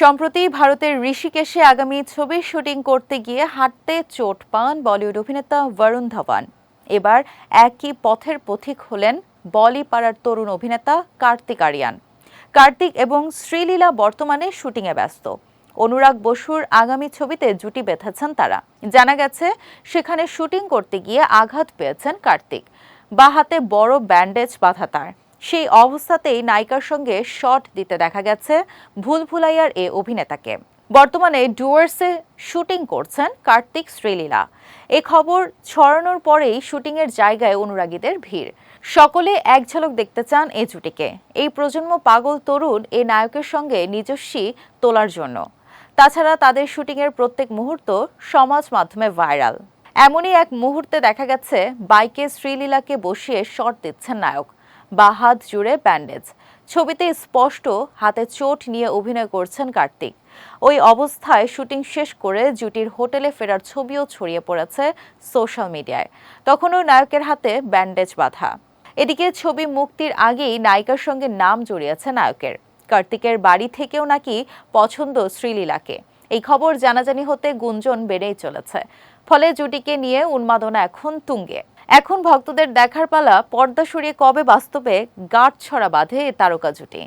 সম্প্রতি ভারতের ঋষিকেশে আগামী ছবির শুটিং করতে গিয়ে হাঁটতে চোট পান বলিউড অভিনেতা বরুণ ধাওয়ান এবার একই পথের পথিক হলেন বলি পাড়ার তরুণ অভিনেতা কার্তিক আরিয়ান। কার্তিক এবং শ্রীলীলা বর্তমানে শুটিংয়ে ব্যস্ত। অনুরাগ বসুর আগামী ছবিতে জুটি বেঁধেছেন তারা। জানা গেছে, সেখানে শুটিং করতে গিয়ে আঘাত পেয়েছেন কার্তিক। বা হাতে বড় ব্যান্ডেজ বাঁধা তার। সেই অবস্থাতেই নায়িকার সঙ্গে শট দিতে দেখা গেছে ভুলভুলাইয়ার এ অভিনেতাকে। বর্তমানে ডুয়ার্সে শুটিং করছেন কার্তিক শ্রীলীলা। এ খবর ছড়ানোর পরেই শুটিংয়ের জায়গায় অনুরাগীদের ভিড়। সকলে এক ঝলক দেখতে চান এ জুটিকে। এই প্রজন্ম পাগল তরুণ এ নায়কের সঙ্গে নিজস্বী তোলার জন্য। তাছাড়া তাদের শুটিংয়ের প্রত্যেক মুহূর্ত সমাজ মাধ্যমে ভাইরাল। এমনই এক মুহূর্তে দেখা গেছে, বাইকে শ্রীলীলাকে বসিয়ে শট দিচ্ছেন নায়ক। বা হাত জুড়ে ব্যান্ডেজ ছবিতে স্পষ্ট হাতে চোট নিয়ে অভিনয় করছেন কার্তিক। ওই অবস্থায় শুটিং শেষ করে জুটির হোটেলে ফেরার ছবিও ছড়িয়ে পড়েছে সোশ্যাল মিডিয়ায়। তখনও নায়কের হাতে ব্যান্ডেজ বাঁধা। এদিকে ছবি মুক্তির আগেই নায়িকার সঙ্গে নাম জড়িয়েছে নায়কের। কার্তিকের বাড়ি থেকেও নাকি পছন্দ শ্রীলীলাকে। এই খবর জানাজানি হতে গুঞ্জন বেড়েই চলেছে। ফলে জুটিকে নিয়ে উন্মাদনা এখন তুঙ্গে। এখন ভক্তদের দেখার পালা পর্দা সরিয়ে কবে বাস্তবে গাঁট ছড়া বাঁধে তারকা জুটি।